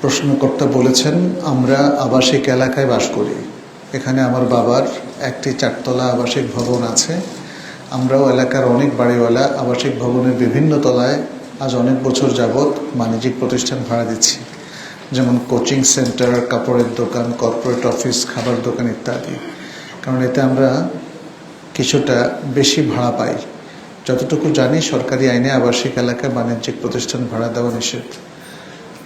প্রশ্নকর্তা বলেছেন, আমরা আবাসিক এলাকায় বাস করি। এখানে আমার বাবার একটি চারতলা আবাসিক ভবন আছে। আমরাও এলাকার অনেক বাড়িওয়ালা আবাসিক ভবনের বিভিন্ন তলায় আজ অনেক বছর যাবৎ বাণিজ্যিক প্রতিষ্ঠান ভাড়া দিচ্ছি। যেমন কোচিং সেন্টার, কাপড়ের দোকান, কর্পোরেট অফিস, খাবার দোকান ইত্যাদি। কারণ এতে আমরা কিছুটা বেশি ভাড়া পাই। যতটুকু জানি, সরকারি আইনে আবাসিক এলাকায় বাণিজ্যিক প্রতিষ্ঠান ভাড়া দেওয়া নিষেধ।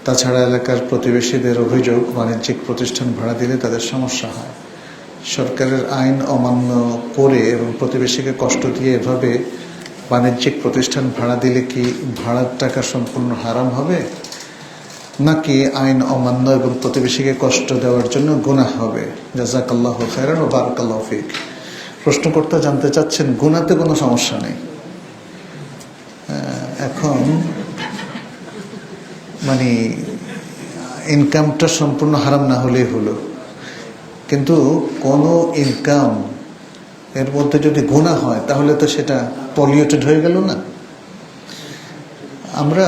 তাছাড়া এলাকার প্রতিবেশীদের অভিযোগ, বাণিজ্যিক প্রতিষ্ঠান ভাড়া দিলে তাদের সমস্যা হয়। সরকারের আইন অমান্য করে এবং প্রতিবেশীকে কষ্ট দিয়ে এভাবে বাণিজ্যিক প্রতিষ্ঠান ভাড়া দিলে কি ভাড়ার টাকা সম্পূর্ণ হারাম হবে? নাকি আইন অমান্য এবং প্রতিবেশীকে কষ্ট দেওয়ার জন্য গুনাহ হবে? জাজাকাল্লাহ খায়রান ও বারাকাল্লাহ ফিক। প্রশ্নকর্তা জানতে চাচ্ছেন, গুনাতে কোনো সমস্যা নেই। এখন মানে ইনকামটা সম্পূর্ণ হারাম না হলেই হলো। কিন্তু কোনো ইনকাম এর মধ্যে যদি গুণা হয়, তাহলে তো সেটা পলিউটেড হয়ে গেল না। আমরা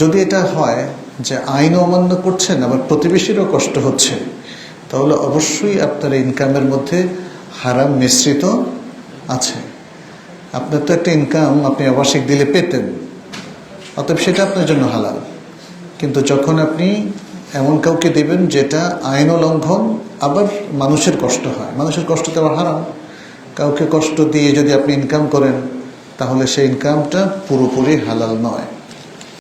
যদি এটা হয় যে আইন অমান্য করছেন আবার প্রতিবেশীরও কষ্ট হচ্ছে, তাহলে অবশ্যই আপনার ইনকামের মধ্যে হারাম মিশ্রিত আছে। আপনার তো একটা ইনকাম আপনি আবাসিক দিলে পেতেন, অতএব সেটা আপনার জন্য হালাল। কিন্তু যখন আপনি এমন কাউকে দেবেন যেটা আইন লঙ্ঘন আবার মানুষের কষ্ট হয়। মানুষের কষ্ট তো আবার হারাম। কাউকে কষ্ট দিয়ে যদি আপনি ইনকাম করেন, তাহলে সেই ইনকামটা পুরোপুরি হালাল নয়।